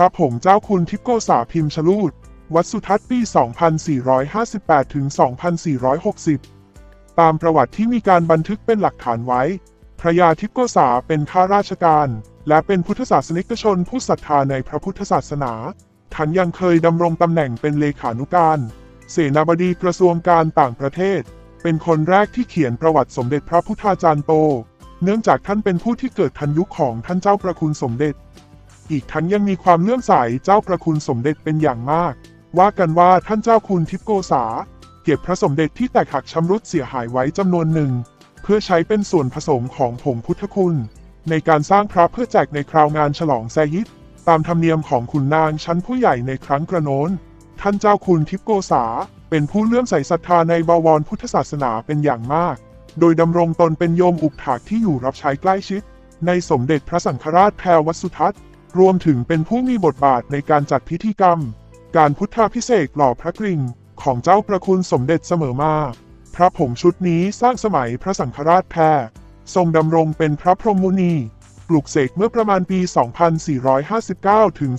ระผงเจ้าคุณทิพโกษาพิมพ์ชลูด วัดสุทัศน์ปี 2458 ถึง 2460 ตามประวัติที่มีการบันทึกเป็นหลักฐานไว้ พระยาทิพโกษาเป็นข้าราชการ และเป็นพุทธศาสนิกชนผู้ศรัทธาในพระพุทธศาสนาท่านยังเคยดำรงตำแหน่งเป็นเลขานุการ เสนาบดีกระทรวงการต่างประเทศ เป็นคนแรกที่เขียนประวัติสมเด็จพระพุทธาจารย์โต เนื่องจากท่านเป็นผู้ที่เกิดทันยุคของท่านเจ้าประคุณสมเด็จ อีกทั้งยังมีความเลื่อมใสเจ้าประคุณสมเด็จเป็นอย่างมาก ว่ากันว่าท่านเจ้าคุณทิพโกษา เก็บพระสมเด็จที่แตกหักชำรุดเสียหายไว้จำนวนหนึ่ง เพื่อใช้เป็นส่วนผสมของผงพุทธคุณ ในการสร้างพระเพื่อแจกในคราวงานฉลองแซยิดตามธรรมเนียมของขุนนางชั้นผู้ใหญ่ในครั้งกระโน้น ท่านเจ้าคุณทิพโกษา เป็นผู้เลื่อมใสศรัทธาในบวรพุทธศาสนาเป็นอย่างมาก โดยดำรงตนเป็นโยมอุปถากที่อยู่รับใช้ใกล้ชิด ในสมเด็จพระสังฆราชแพรวัสุทัศน์ รวมถึงเป็นผู้มีบทบาทในการจัดพิธีกรรม การพุทธาพิเศษหล่อพระกริ่งของเจ้าประคุณสมเด็จเสมอมา พระผงชุดนี้สร้างสมัยพระสังฆราชแพรทรงดำรงเป็นพระพรหมมุนี ปลูกเสกเมื่อประมาณปี 2459 ถึง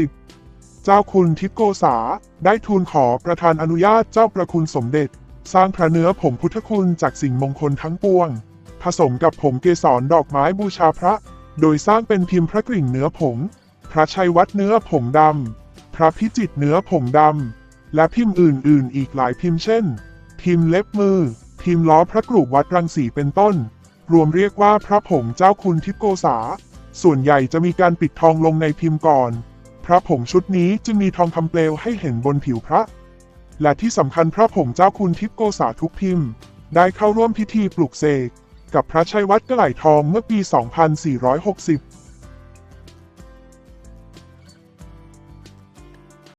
2460 เจ้าคุณทิพโกษา ได้ทูลขอประธานอนุญาตเจ้าประคุณสมเด็จ สร้างพระเนื้อผงพุทธคุณจากสิ่งมงคลทั้งปวง ผสมกับผงเกสรดอกไม้บูชาพระ โดยสร้างเป็นพิมพ์พระกริ่งเนื้อผง พระชัยวัดเนื้อผงดำ พระพิจิตเนื้อผงดำ และพิมพ์อื่นๆ อีกหลายพิมพ์เช่น พิมพ์เล็บมือ พิมพ์ล้อพระกรุวัดรังสีเป็นต้น รวมเรียกว่าพระผงเจ้าคุณทิพโกษา ส่วนใหญ่จะมีการปิดทองลงในพิมพ์ก่อน พระผงชุดนี้จึงมีทองคำเปลวให้เห็นบนผิวพระ และที่สำคัญพระผงเจ้าคุณทิพโกษาทุกพิมพ์ ได้เข้าร่วมพิธีปลุกเสก กับพระชัยวัดกระไหลทองเมื่อปี 2460